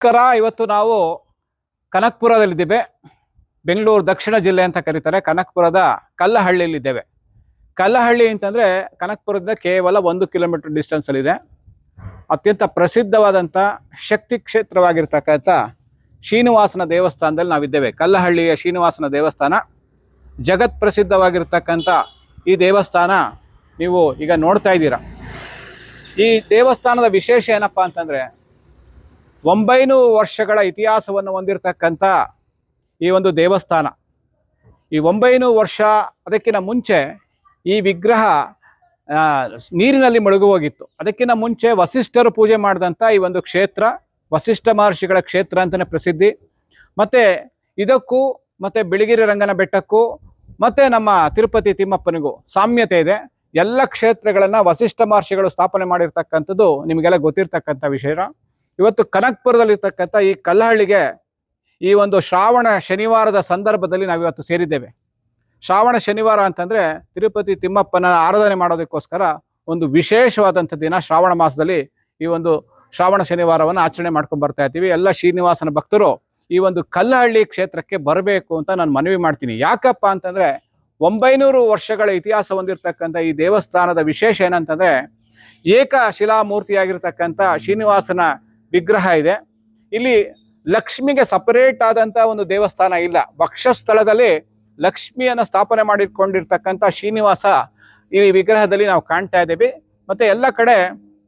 ನಮಸ್ಕಾರ ಇವತ್ತು ನಾವು ಕನಕ್ಪುರದಲ್ಲಿದ್ದೇವೆ. ಬೆಂಗಳೂರು ದಕ್ಷಿಣ ಜಿಲ್ಲೆ ಅಂತ ಕರೀತಾರೆ. ಕನಕ್ಪುರದ ಕಲ್ಲಹಳ್ಳಿಯಲ್ಲಿದ್ದೇವೆ. ಕಲ್ಲಹಳ್ಳಿ ಅಂತಂದ್ರೆ ಕನಕ್ಪುರದಿಂದ ಕೇವಲ ಒಂದು ಕಿಲೋಮೀಟರ್ ಡಿಸ್ಟೆನ್ಸ್ ಅಲ್ಲಿದೆ ಅತ್ಯಂತ ಪ್ರಸಿದ್ಧವಾದಂಥ ಶಕ್ತಿ ಕ್ಷೇತ್ರವಾಗಿರ್ತಕ್ಕಂಥ ಶ್ರೀನಿವಾಸನ ದೇವಸ್ಥಾನದಲ್ಲಿ ನಾವಿದ್ದೇವೆ. ಕಲ್ಲಹಳ್ಳಿಯ ಶ್ರೀನಿವಾಸನ ದೇವಸ್ಥಾನ ಜಗತ್ ಪ್ರಸಿದ್ಧವಾಗಿರ್ತಕ್ಕಂಥ ಈ ದೇವಸ್ಥಾನ ನೀವು ಈಗ ನೋಡ್ತಾ ಇದ್ದೀರಾ. ಈ ದೇವಸ್ಥಾನದ ವಿಶೇಷ ಏನಪ್ಪಾ ಅಂತಂದ್ರೆ ಒಂಬೈನೂರು ವರ್ಷಗಳ ಇತಿಹಾಸವನ್ನು ಹೊಂದಿರತಕ್ಕಂಥ ಈ ಒಂದು ದೇವಸ್ಥಾನ. ಈ ಒಂಬೈನೂರು ವರ್ಷ ಅದಕ್ಕಿಂತ ಮುಂಚೆ ಈ ವಿಗ್ರಹ ನೀರಿನಲ್ಲಿ ಮುಳುಗು ಹೋಗಿತ್ತು. ಅದಕ್ಕಿಂತ ಮುಂಚೆ ವಸಿಷ್ಠರು ಪೂಜೆ ಮಾಡಿದಂಥ ಈ ಒಂದು ಕ್ಷೇತ್ರ, ವಸಿಷ್ಠ ಮಹರ್ಷಿಗಳ ಕ್ಷೇತ್ರ ಅಂತಲೇ ಪ್ರಸಿದ್ಧಿ. ಮತ್ತು ಇದಕ್ಕೂ, ಮತ್ತು ಬಿಳಿಗಿರಿ ರಂಗನ ಬೆಟ್ಟಕ್ಕೂ, ಮತ್ತು ನಮ್ಮ ತಿರುಪತಿ ತಿಮ್ಮಪ್ಪನಿಗೂ ಸಾಮ್ಯತೆ ಇದೆ. ಎಲ್ಲ ಕ್ಷೇತ್ರಗಳನ್ನು ವಸಿಷ್ಠ ಮಹರ್ಷಿಗಳು ಸ್ಥಾಪನೆ ಮಾಡಿರ್ತಕ್ಕಂಥದ್ದು ನಿಮಗೆಲ್ಲ ಗೊತ್ತಿರ್ತಕ್ಕಂಥ ವಿಷಯ. ಇವತ್ತು ಕನಕ್ಪುರದಲ್ಲಿರ್ತಕ್ಕಂಥ ಈ ಕಲ್ಲಹಳ್ಳಿಗೆ ಈ ಒಂದು ಶ್ರಾವಣ ಶನಿವಾರದ ಸಂದರ್ಭದಲ್ಲಿ ನಾವಿವತ್ತು ಸೇರಿದ್ದೇವೆ. ಶ್ರಾವಣ ಶನಿವಾರ ಅಂತಂದ್ರೆ ತಿರುಪತಿ ತಿಮ್ಮಪ್ಪನ ಆರಾಧನೆ ಮಾಡೋದಕ್ಕೋಸ್ಕರ ಒಂದು ವಿಶೇಷವಾದಂಥ ದಿನ ಶ್ರಾವಣ ಮಾಸದಲ್ಲಿ ಈ ಒಂದು ಶ್ರಾವಣ ಶನಿವಾರವನ್ನು ಆಚರಣೆ ಮಾಡ್ಕೊಂಡು ಬರ್ತಾ ಇದ್ದೀವಿ ಎಲ್ಲ ಶ್ರೀನಿವಾಸನ ಭಕ್ತರು ಈ ಒಂದು ಕಲ್ಲಹಳ್ಳಿ ಕ್ಷೇತ್ರಕ್ಕೆ ಬರಬೇಕು ಅಂತ ನಾನು ಮನವಿ ಮಾಡ್ತೀನಿ. ಯಾಕಪ್ಪ ಅಂತಂದ್ರೆ ಒಂಬೈನೂರು ವರ್ಷಗಳ ಇತಿಹಾಸ ಹೊಂದಿರತಕ್ಕಂಥ ಈ ದೇವಸ್ಥಾನದ ವಿಶೇಷ ಏನಂತಂದ್ರೆ ಏಕ ಶಿಲಾಮೂರ್ತಿಯಾಗಿರ್ತಕ್ಕಂಥ ಶ್ರೀನಿವಾಸನ ವಿಗ್ರಹ ಇದೆ. ಇಲ್ಲಿ ಲಕ್ಷ್ಮಿಗೆ ಸಪರೇಟ್ ಆದಂತ ಒಂದು ದೇವಸ್ಥಾನ ಇಲ್ಲ. ವಕ್ಷಸ್ಥಳದಲ್ಲಿ ಲಕ್ಷ್ಮಿಯನ್ನು ಸ್ಥಾಪನೆ ಮಾಡಿಕೊಂಡಿರ್ತಕ್ಕಂಥ ಶ್ರೀನಿವಾಸ ಈ ವಿಗ್ರಹದಲ್ಲಿ ನಾವು ಕಾಣ್ತಾ ಇದ್ದೀವಿ. ಮತ್ತೆ ಎಲ್ಲ ಕಡೆ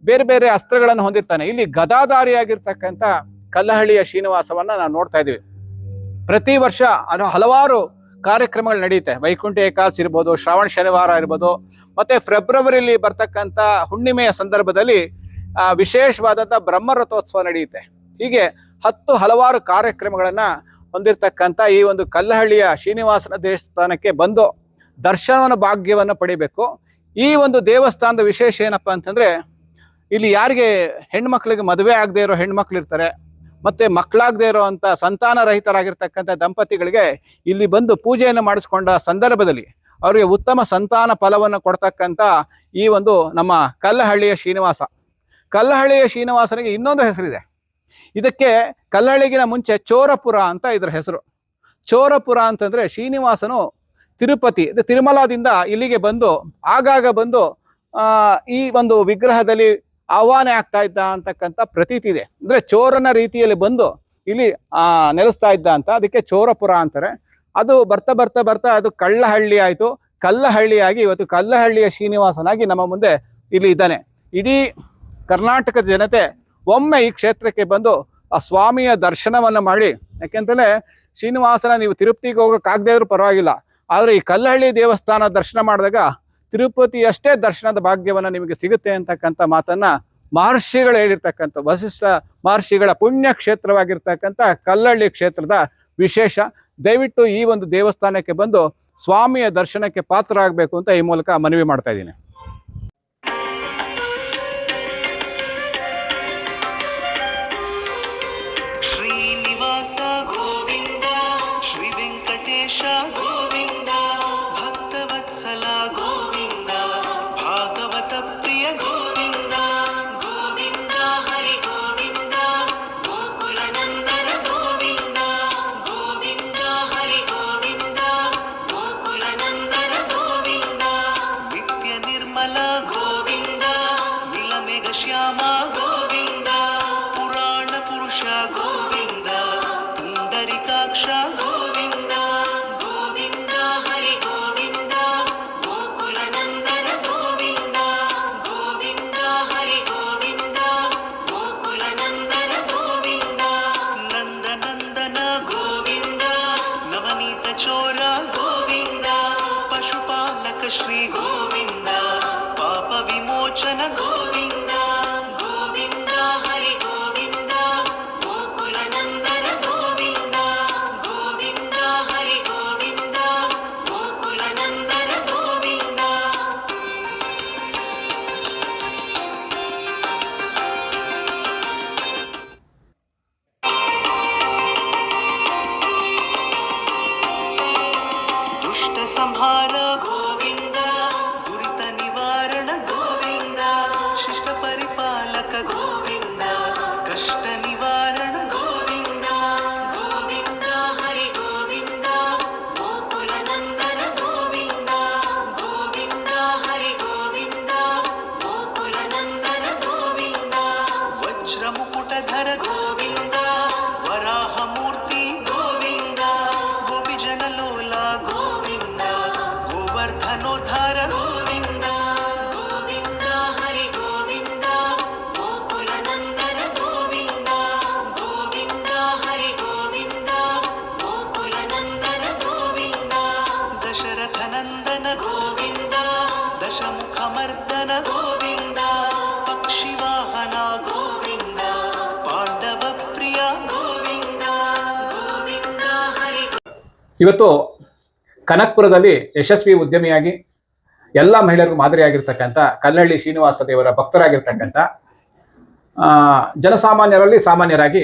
ಬೇರೆ ಬೇರೆ ಅಸ್ತ್ರಗಳನ್ನು ಹೊಂದಿರ್ತಾನೆ. ಇಲ್ಲಿ ಗದಾಧಾರಿಯಾಗಿರ್ತಕ್ಕಂಥ ಕಲ್ಲಹಳ್ಳಿಯ ಶ್ರೀನಿವಾಸವನ್ನ ನಾವು ನೋಡ್ತಾ ಇದ್ದೀವಿ. ಪ್ರತಿ ವರ್ಷ ಅದು ಹಲವಾರು ಕಾರ್ಯಕ್ರಮಗಳು ನಡೆಯುತ್ತೆ. ವೈಕುಂಠ ಏಕಾದಶಿ ಇರ್ಬೋದು, ಶ್ರಾವಣ ಶನಿವಾರ ಇರ್ಬೋದು, ಮತ್ತೆ ಫೆಬ್ರವರಿಲಿ ಬರ್ತಕ್ಕಂಥ ಹುಣ್ಣಿಮೆಯ ಸಂದರ್ಭದಲ್ಲಿ ವಿಶೇಷವಾದಂಥ ಬ್ರಹ್ಮರಥೋತ್ಸವ ನಡೆಯುತ್ತೆ. ಹೀಗೆ ಹತ್ತು ಹಲವಾರು ಕಾರ್ಯಕ್ರಮಗಳನ್ನು ಹೊಂದಿರತಕ್ಕಂಥ ಈ ಒಂದು ಕಲ್ಲಹಳ್ಳಿಯ ಶ್ರೀನಿವಾಸನ ದೇವಸ್ಥಾನಕ್ಕೆ ಬಂದು ದರ್ಶನವನ ಭಾಗ್ಯವನ್ನು ಪಡಿಬೇಕು. ಈ ಒಂದು ದೇವಸ್ಥಾನದ ವಿಶೇಷ ಏನಪ್ಪ ಅಂತಂದರೆ, ಇಲ್ಲಿ ಯಾರಿಗೆ ಹೆಣ್ಮಕ್ಳಿಗೆ ಮದುವೆ ಆಗದೆ ಇರೋ ಹೆಣ್ಮಕ್ಳು ಇರ್ತಾರೆ, ಮತ್ತು ಮಕ್ಕಳಾಗದೇ ಇರುವಂತ ಸಂತಾನ ರಹಿತರಾಗಿರ್ತಕ್ಕಂಥ ದಂಪತಿಗಳಿಗೆ ಇಲ್ಲಿ ಬಂದು ಪೂಜೆಯನ್ನು ಮಾಡಿಸ್ಕೊಂಡ ಸಂದರ್ಭದಲ್ಲಿ ಅವರಿಗೆ ಉತ್ತಮ ಸಂತಾನ ಫಲವನ್ನು ಕೊಡ್ತಕ್ಕಂಥ ಈ ಒಂದು ನಮ್ಮ ಕಲ್ಲಹಳ್ಳಿಯ ಶ್ರೀನಿವಾಸ ಕಲ್ಲಹಳ್ಳಿಯ ಶ್ರೀನಿವಾಸನಿಗೆ ಇನ್ನೊಂದು ಹೆಸರಿದೆ. ಇದಕ್ಕೆ ಕಲ್ಲಹಳ್ಳಿಗಿನ ಮುಂಚೆ ಚೋರಪುರ ಅಂತ ಇದರ ಹೆಸರು. ಚೋರಪುರ ಅಂತಂದರೆ ಶ್ರೀನಿವಾಸನು ತಿರುಪತಿ ತಿರುಮಲಾದಿಂದ ಇಲ್ಲಿಗೆ ಬಂದು ಆಗಾಗ ಬಂದು ಈ ಒಂದು ವಿಗ್ರಹದಲ್ಲಿ ಆಹ್ವಾನ ಆಗ್ತಾ ಇದ್ದ ಅಂತಕ್ಕಂಥ ಪ್ರತೀತಿ ಇದೆ. ಅಂದರೆ ಚೋರನ ರೀತಿಯಲ್ಲಿ ಬಂದು ಇಲ್ಲಿ ನೆಲೆಸ್ತಾ ಇದ್ದ ಅಂತ. ಅದಕ್ಕೆ ಚೋರಪುರ ಅಂತಾರೆ. ಅದು ಬರ್ತಾ ಬರ್ತಾ ಬರ್ತಾ ಅದು ಕಳ್ಳಹಳ್ಳಿ ಆಯಿತು. ಕಲ್ಲಹಳ್ಳಿಯಾಗಿ ಇವತ್ತು ಕಲ್ಲಹಳ್ಳಿಯ ಶ್ರೀನಿವಾಸನಾಗಿ ನಮ್ಮ ಮುಂದೆ ಇಲ್ಲಿ ಇದ್ದಾನೆ. ಇಡೀ ಕರ್ನಾಟಕದ ಜನತೆ ಒಮ್ಮೆ ಈ ಕ್ಷೇತ್ರಕ್ಕೆ ಬಂದು ಆ ಸ್ವಾಮಿಯ ದರ್ಶನವನ್ನು ಮಾಡಿ. ಯಾಕೆಂತಲೇ ಶ್ರೀನಿವಾಸನ ನೀವು ತಿರುಪತಿಗೆ ಹೋಗೋಕ್ಕಾಗದೇ ಇದ್ರೂ ಪರವಾಗಿಲ್ಲ. ಆದರೆ ಈ ಕಲ್ಲಹಳ್ಳಿ ದೇವಸ್ಥಾನ ದರ್ಶನ ಮಾಡಿದಾಗ ತಿರುಪತಿಯಷ್ಟೇ ದರ್ಶನದ ಭಾಗ್ಯವನ್ನು ನಿಮಗೆ ಸಿಗುತ್ತೆ ಅಂತಕ್ಕಂಥ ಮಾತನ್ನ ಮಹರ್ಷಿಗಳು ಹೇಳಿರ್ತಕ್ಕಂಥ, ವಸಿಷ್ಠ ಮಹರ್ಷಿಗಳ ಪುಣ್ಯ ಕ್ಷೇತ್ರವಾಗಿರ್ತಕ್ಕಂಥ ಕಲ್ಲಹಳ್ಳಿ ಕ್ಷೇತ್ರದ ವಿಶೇಷ. ದಯವಿಟ್ಟು ಈ ಒಂದು ದೇವಸ್ಥಾನಕ್ಕೆ ಬಂದು ಸ್ವಾಮಿಯ ದರ್ಶನಕ್ಕೆ ಪಾತ್ರ ಆಗಬೇಕು ಅಂತ ಈ ಮೂಲಕ ಮನವಿ ಮಾಡ್ತಾ ಇದ್ದೀನಿ. সম্ভার ಇವತ್ತು ಕನಕ್ಪುರದಲ್ಲಿ ಯಶಸ್ವಿ ಉದ್ಯಮಿಯಾಗಿ ಎಲ್ಲ ಮಹಿಳೆಯರಿಗೂ ಮಾದರಿಯಾಗಿರ್ತಕ್ಕಂಥ ಕಲ್ಲಹಳ್ಳಿ ಶ್ರೀನಿವಾಸ ದೇವರ ಭಕ್ತರಾಗಿರ್ತಕ್ಕಂಥ ಜನಸಾಮಾನ್ಯರಲ್ಲಿ ಸಾಮಾನ್ಯರಾಗಿ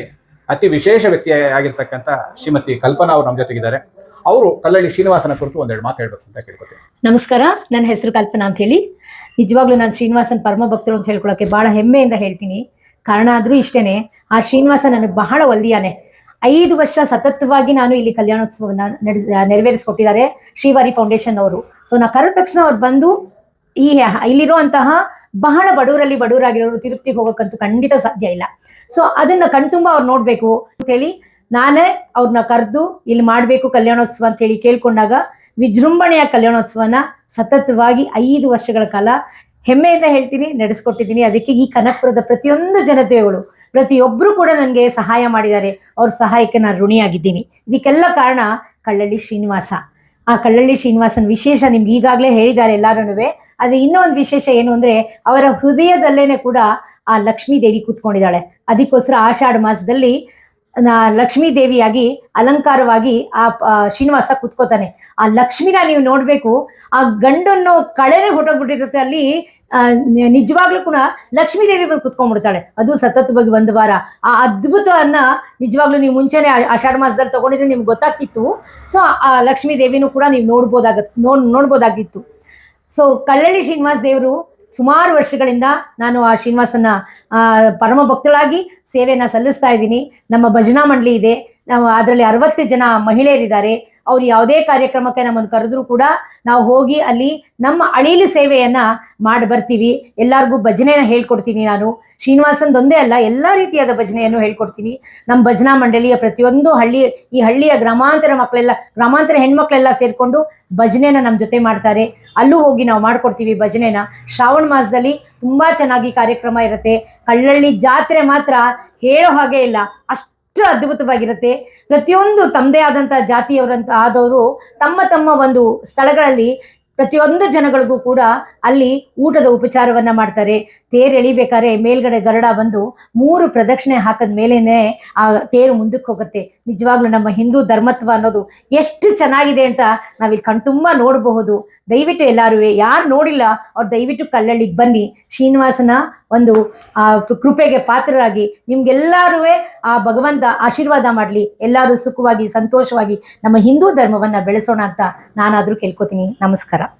ಅತಿ ವಿಶೇಷ ವ್ಯಕ್ತಿಯಾಗಿರ್ತಕ್ಕಂಥ ಶ್ರೀಮತಿ ಕಲ್ಪನಾ ಅವರು ನಮ್ಮ ಜೊತೆಗಿದ್ದಾರೆ. ಅವರು ಕಲ್ಲಹಳ್ಳಿ ಶ್ರೀನಿವಾಸನ ಕುರಿತು ಒಂದೆರಡು ಮಾತು ಹೇಳ್ಬೇಕು ಅಂತ ಕೇಳ್ಕೊತೀನಿ. ನಮಸ್ಕಾರ, ನನ್ನ ಹೆಸರು ಕಲ್ಪನಾ ಅಂತ ಹೇಳಿ. ನಿಜವಾಗ್ಲೂ ನಾನು ಶ್ರೀನಿವಾಸನ್ ಪರಮ ಭಕ್ತರು ಅಂತ ಹೇಳ್ಕೊಳಕ್ಕೆ ಬಹಳ ಹೆಮ್ಮೆಯಿಂದ ಹೇಳ್ತೀನಿ. ಕಾರಣ ಆದರೂ ಇಷ್ಟೇ ಆ ಶ್ರೀನಿವಾಸ ನನಗೆ ಬಹಳ ಒಲ್ದಿಯಾನೆ ಐದು ವರ್ಷ ಸತತವಾಗಿ ನಾನು ಇಲ್ಲಿ ಕಲ್ಯಾಣೋತ್ಸವನ ನಡೆಸ, ನೆರವೇರಿಸ್ಕೊಟ್ಟಿದ್ದಾರೆ ಶ್ರೀವಾರಿ ಫೌಂಡೇಶನ್ ಅವರು. ಸೊ ನಾ ಕರೆದ ತಕ್ಷಣ ಅವ್ರು ಬಂದು ಈ ಇಲ್ಲಿರುವಂತಹ ಬಹಳ ಬಡವರಲ್ಲಿ ಬಡವರಾಗಿರೋರು ತಿರುಪ್ತಿಗೆ ಹೋಗೋಕ್ಕಂತೂ ಖಂಡಿತ ಸಾಧ್ಯ ಇಲ್ಲ. ಸೊ ಅದನ್ನ ಕಣ್ತುಂಬ ಅವ್ರು ಅಂತ ಅಂತೇಳಿ ನಾನೇ ಅವ್ರನ್ನ ಕರೆದು ಇಲ್ಲಿ ಮಾಡಬೇಕು ಕಲ್ಯಾಣೋತ್ಸವ ಅಂತ ಹೇಳಿ ಕೇಳ್ಕೊಂಡಾಗ ವಿಜೃಂಭಣೆಯ ಕಲ್ಯಾಣೋತ್ಸವನ ಸತತವಾಗಿ ಐದು ವರ್ಷಗಳ ಕಾಲ ಹೆಮ್ಮೆಯಿಂದ ಹೇಳ್ತೀನಿ, ನಡೆಸ್ಕೊಟ್ಟಿದ್ದೀನಿ. ಅದಕ್ಕೆ ಈ ಕನಕಪುರದ ಪ್ರತಿಯೊಂದು ಜನತೆಗಳು ಪ್ರತಿಯೊಬ್ಬರು ಕೂಡ ನನಗೆ ಸಹಾಯ ಮಾಡಿದ್ದಾರೆ. ಅವ್ರ ಸಹಾಯಕ್ಕೆ ನಾನು ಋಣಿಯಾಗಿದ್ದೀನಿ. ಇದಕ್ಕೆಲ್ಲ ಕಾರಣ ಕಳ್ಳಳ್ಳಿ ಶ್ರೀನಿವಾಸ. ಆ ಕಳ್ಳಳ್ಳಿ ಶ್ರೀನಿವಾಸನ್ ವಿಶೇಷ ನಿಮ್ಗೆ ಈಗಾಗಲೇ ಹೇಳಿದ್ದಾರೆ ಎಲ್ಲರೂ ಆದರೆ ಇನ್ನೊಂದು ವಿಶೇಷ ಏನು ಅಂದರೆ, ಅವರ ಹೃದಯದಲ್ಲೇನೆ ಕೂಡ ಆ ಲಕ್ಷ್ಮೀ ದೇವಿ ಕೂತ್ಕೊಂಡಿದ್ದಾಳೆ. ಅದಕ್ಕೋಸ್ಕರ ಆಷಾಢ ಮಾಸದಲ್ಲಿ ಲಕ್ಷ್ಮೀ ದೇವಿಯಾಗಿ ಅಲಂಕಾರವಾಗಿ ಆ ಶ್ರೀನಿವಾಸ ಕುತ್ಕೋತಾನೆ. ಆ ಲಕ್ಷ್ಮಿನ ನೀವು ನೋಡಬೇಕು, ಆ ಗಂಡನ್ನು ಕಳೆನೆ ಹೊಟ್ಟೋಗ್ಬಿಟ್ಟಿರುತ್ತೆ ಅಲ್ಲಿ ನಿಜವಾಗ್ಲೂ ಕೂಡ ಲಕ್ಷ್ಮೀ ದೇವಿ ಬಂದು ಕುತ್ಕೊಂಡ್ಬಿಡ್ತಾಳೆ. ಅದು ಸತತವಾಗಿ ಒಂದು ವಾರ. ಆ ಅದ್ಭುತವನ್ನ ನಿಜವಾಗ್ಲೂ ನೀವು ಮುಂಚೆನೆ ಆಷಾಢ ಮಾಸದಲ್ಲಿ ತಗೊಂಡಿದ್ರೆ ನಿಮ್ಗೆ ಗೊತ್ತಾಗ್ತಿತ್ತು. ಸೊ, ಆ ಲಕ್ಷ್ಮೀ ದೇವಿನೂ ಕೂಡ ನೀವು ನೋಡ್ಬೋದಾಗತ್, ನೋಡ್, ನೋಡ್ಬೋದಾಗಿತ್ತು. ಸೊ, ಕಳ್ಳಳ್ಳಿ ಶ್ರೀನಿವಾಸ ದೇವರು ಸುಮಾರು ವರ್ಷಗಳಿಂದ ನಾನು ಆ ಶ್ರೀನಿವಾಸನ ಪರಮ ಭಕ್ತಳಾಗಿ ಸೇವೆಯನ್ನು ಸಲ್ಲಿಸ್ತಾ ಇದ್ದೀನಿ. ನಮ್ಮ ಭಜನಾ ಮಂಡಳಿ ಇದೆ. ನಾವು ಅದರಲ್ಲಿ ಅರವತ್ತು ಜನ ಮಹಿಳೆಯರಿದ್ದಾರೆ. ಅವ್ರು ಯಾವುದೇ ಕಾರ್ಯಕ್ರಮಕ್ಕೆ ನಮ್ಮನ್ನು ಕರೆದ್ರೂ ಕೂಡ ನಾವು ಹೋಗಿ ಅಲ್ಲಿ ನಮ್ಮ ಅಳಿಲು ಸೇವೆಯನ್ನ ಮಾಡಿ ಬರ್ತೀವಿ. ಎಲ್ಲರಿಗೂ ಭಜನೆನ ಹೇಳ್ಕೊಡ್ತೀನಿ ನಾನು. ಶ್ರೀನಿವಾಸಂದೊಂದೇ ಅಲ್ಲ, ಎಲ್ಲ ರೀತಿಯಾದ ಭಜನೆಯನ್ನು ಹೇಳ್ಕೊಡ್ತೀನಿ. ನಮ್ಮ ಭಜನಾ ಮಂಡಳಿಯ ಪ್ರತಿಯೊಂದು ಹಳ್ಳಿ, ಈ ಹಳ್ಳಿಯ ಗ್ರಾಮಾಂತರ ಮಕ್ಕಳೆಲ್ಲ ಗ್ರಾಮಾಂತರ ಹೆಣ್ಮಕ್ಳೆಲ್ಲ ಸೇರಿಕೊಂಡು ಭಜನೆನ ನಮ್ಮ ಜೊತೆ ಮಾಡ್ತಾರೆ. ಅಲ್ಲೂ ಹೋಗಿ ನಾವು ಮಾಡ್ಕೊಡ್ತೀವಿ ಭಜನೆನ. ಶ್ರಾವಣ ಮಾಸದಲ್ಲಿ ತುಂಬ ಚೆನ್ನಾಗಿ ಕಾರ್ಯಕ್ರಮ ಇರುತ್ತೆ. ಕಳ್ಳಳ್ಳಿ ಜಾತ್ರೆ ಮಾತ್ರ ಹೇಳೋ ಹಾಗೆ ಇಲ್ಲ. ಅಷ್ಟು ಅದ್ಭುತವಾಗಿರುತ್ತೆ. ಪ್ರತಿಯೊಂದು ತಮ್ಮದೇ ಆದಂಥ ಜಾತಿಯವರಂತ ಆದವರು ತಮ್ಮ ತಮ್ಮ ಒಂದು ಸ್ಥಳಗಳಲ್ಲಿ ಪ್ರತಿಯೊಂದು ಜನಗಳಿಗೂ ಕೂಡ ಅಲ್ಲಿ ಊಟದ ಉಪಚಾರವನ್ನ ಮಾಡ್ತಾರೆ. ತೇರು ಎಳಿಬೇಕಾದ್ರೆ ಮೇಲ್ಗಡೆ ಗರಡ ಬಂದು ಮೂರು ಪ್ರದಕ್ಷಿಣೆ ಹಾಕಿದ ಮೇಲೇ ಆ ತೇರು ಮುಂದಕ್ಕೆ ಹೋಗುತ್ತೆ. ನಿಜವಾಗ್ಲೂ ನಮ್ಮ ಹಿಂದೂ ಧರ್ಮತ್ವ ಅನ್ನೋದು ಎಷ್ಟು ಚೆನ್ನಾಗಿದೆ ಅಂತ ನಾವಿಲ್ಲಿ ಕಣ್ತುಂಬ ನೋಡಬಹುದು. ದಯವಿಟ್ಟು ಎಲ್ಲರೂ ಯಾರು ನೋಡಿಲ್ಲ, ಅವ್ರು ದಯವಿಟ್ಟು ಕಲ್ಲಳ್ಳಿಗೆ ಬನ್ನಿ. ಶ್ರೀನಿವಾಸನ ಒಂದು, ಆ ಕೃಪೆಗೆ ಪಾತ್ರರಾಗಿ ನಿಮ್ಗೆಲ್ಲರೂ ಆ ಭಗವಂತ ಆಶೀರ್ವಾದ ಮಾಡಲಿ. ಎಲ್ಲರೂ ಸುಖವಾಗಿ, ಸಂತೋಷವಾಗಿ ನಮ್ಮ ಹಿಂದೂ ಧರ್ಮವನ್ನ ಬೆಳೆಸೋಣ ಅಂತ ನಾನಾದರೂ ಕೇಳ್ಕೊತೀನಿ. ನಮಸ್ಕಾರ.